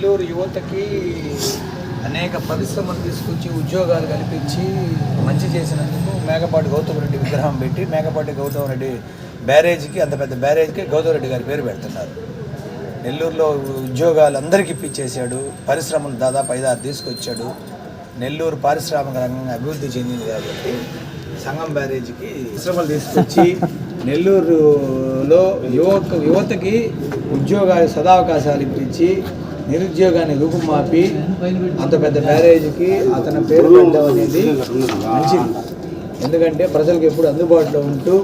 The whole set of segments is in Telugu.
నెల్లూరు యువతకి అనేక పరిశ్రమలు తీసుకొచ్చి ఉద్యోగాలు కల్పించి మంచి చేసినందుకు మేకపాటి గౌతమ్ రెడ్డి విగ్రహం పెట్టి మేకపాటి గౌతమ్ రెడ్డి బ్యారేజ్కి అంత పెద్ద బ్యారేజ్కి గౌతమ్ రెడ్డి గారి పేరు పెడుతున్నారు. నెల్లూరులో ఉద్యోగాలు అందరికీ ఇప్పించేశాడు పరిశ్రమలు దాదాపు ఐదారు తీసుకొచ్చాడు. నెల్లూరు పారిశ్రామిక రంగంగా అభివృద్ధి చెందింది కాబట్టి సంగం బ్యారేజ్కి పరిశ్రమలు తీసుకొచ్చి నెల్లూరులో యువక యువతకి ఉద్యోగాలు సదావకాశాలు ఇప్పించి నిరుద్యోగాన్ని రూపుమాపి అంత పెద్ద బ్యారేజ్కి అతని పేరు పెట్టడం అనేది మంచిది. ఎందుకంటే ప్రజలకు ఎప్పుడు అందుబాటులో ఉంటూ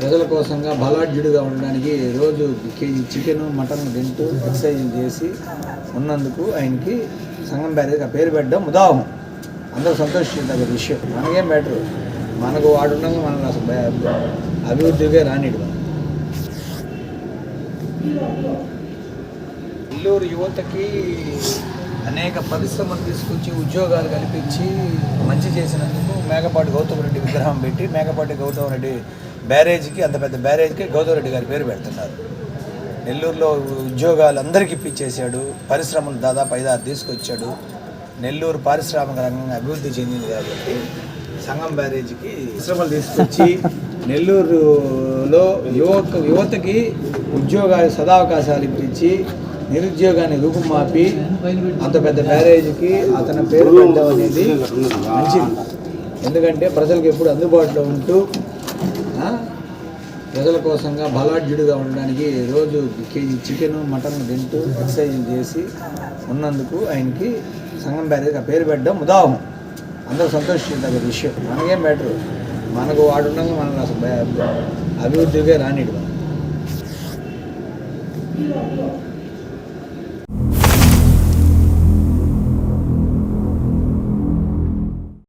ప్రజల కోసంగా బలాఢ్యుడిగా ఉండడానికి రోజు కేజీ చికెన్ మటన్ తింటూ ఎక్సర్సైజ్ చేసి ఉన్నందుకు ఆయనకి సంఘం బ్యారేజ్ పేరు పెట్టడం ఉదాహరణ. అందరూ సంతోషించదగ్గ విషయం. మనకేం బెటర్ మనకు వాడు ఉండగా అసలు అభివృద్ధిగా రానిడు మనం నెల్లూరు యువతకి అనేక పరిశ్రమలు తీసుకొచ్చి ఉద్యోగాలు కల్పించి మంచి చేసినందుకు మేకపాటి గౌతమ్ రెడ్డి విగ్రహం పెట్టి మేకపాటి గౌతమ్ రెడ్డి బ్యారేజ్కి అంత పెద్ద బ్యారేజ్కి గౌతమ్ రెడ్డి గారి పేరు పెడుతున్నారు. నెల్లూరులో ఉద్యోగాలు అందరికీ ఇప్పించేశాడు పరిశ్రమలు దాదాపు ఐదారు తీసుకొచ్చాడు. నెల్లూరు పారిశ్రామిక రంగంగా అభివృద్ధి చెందింది కాబట్టి సంగం బ్యారేజ్కి పరిశ్రమలు తీసుకొచ్చి నెల్లూరులో యువక యువతకి ఉద్యోగాలు సదావకాశాలు ఇప్పించి నిరుద్యోగాన్ని రూపుమాపి అంత పెద్ద బ్యారేజ్కి అతని పేరు పెట్టడం అనేది మంచిది. ఎందుకంటే ప్రజలకు ఎప్పుడు అందుబాటులో ఉంటూ ప్రజల కోసంగా బలాఢ్యుడిగా ఉండడానికి రోజు కేజీ చికెన్ మటన్ తింటూ ఎక్సర్సైజ్ చేసి ఉన్నందుకు ఆయనకి సంఘం బ్యారేజ్ పేరు పెట్టడం ఉదాహరణ. అందరూ సంతోషించదగ్గ విషయం. మనకేం బెటరు? మనకు వాడు ఉండగా మనల్ని అసలు అభివృద్ధిగా రానిడు మనం